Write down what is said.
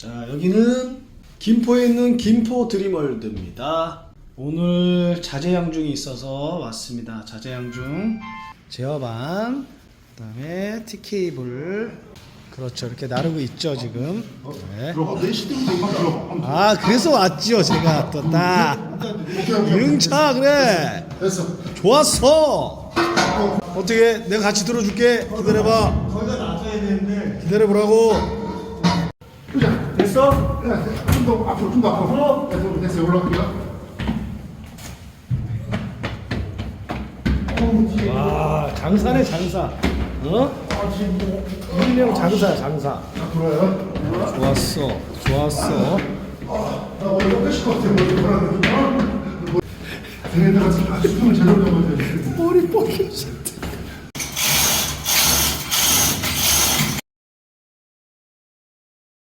자, 여기는 김포에 있는 김포 드림월드입니다. 오늘 자재양중이 있어서 왔습니다. 자재양중 제어반, 그 다음에 T케이블, 그렇죠. 이렇게 나르고 있죠 지금. 네. 들어가 내 시대부터 이만 들어가 아 그래서 왔지요 제가 또 딱. 응차 그래. 됐어 좋았어. 어떻게 내가 같이 들어줄게. 기다려봐. 거기가 낮아야 되는데 기다려보라고. 됐어? 좀더 앞으로 좀 더 앞으로 됐어 됐어 올라갈게요 와 장사네 장사. 어? 일명 장사 장사. 자 돌아요 좋았어. 좋았어. 나 원래 뺏을 것 같아 머리 돌아가는 거 쟤네들아 숨을 제대로 잡아야 돼 머리 뽑혔어.